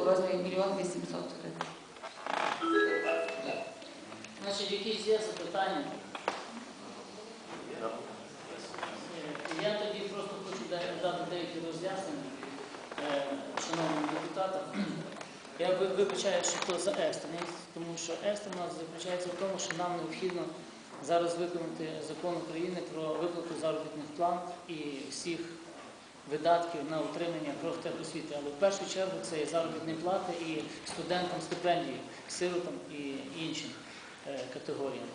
у розмірі 1 мільйон 800 гривень. Значить, якісь є запитання? Я тоді просто хочу дати деякі роз'яснення е, шановним депутатам. Я ви- вибачаю, що то за екстреність, тому що екстреність заключається в тому, що нам необхідно зараз виконати закон України про виплату заробітних плат і всіх видатків на утримання профтехосвіти. Але в першу чергу це і заробітні плати і студентам стипендії, сиротам і іншим е, категоріям.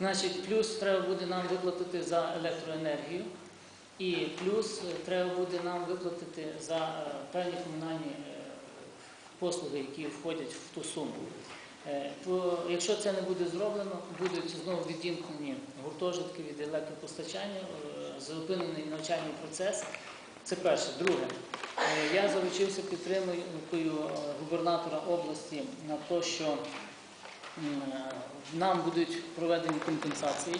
Значить, плюс треба буде нам виплатити за електроенергію, і плюс е, треба буде нам виплатити за е, певні комунальні послуги, які входять в ту суму. Е, по- Якщо це не буде зроблено, будуть знову відімкнені гуртожитки від електропостачання, е, зупинений навчальний процес. Це перше. Друге, е, я залучився підтримкою е, губернатора області на те, що е, нам будуть проведені компенсації.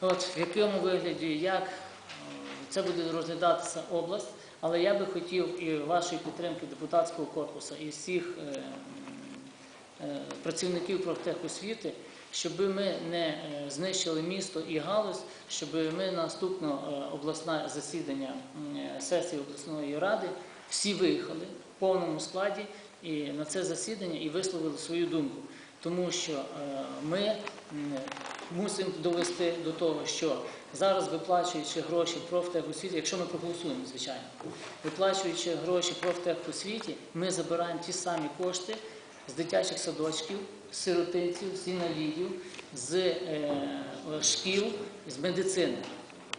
От в якому вигляді, як е, це буде розглядатися область, але я би хотів і вашої підтримки депутатського корпусу і всіх е, е, працівників профтехосвіти, щоб ми не е, знищили місто і галузь, щоб ми наступне е, обласне засідання е, сесії обласної ради всі виїхали в повному складі і на це засідання і висловили свою думку. Тому що ми мусимо довести до того, що зараз виплачуючи гроші профтехосвіті, якщо ми проголосуємо, звичайно, виплачуючи гроші профтехосвіті, ми забираємо ті самі кошти з дитячих садочків, з сиротинців, з інвалідів, з е, шкіл, з медицини.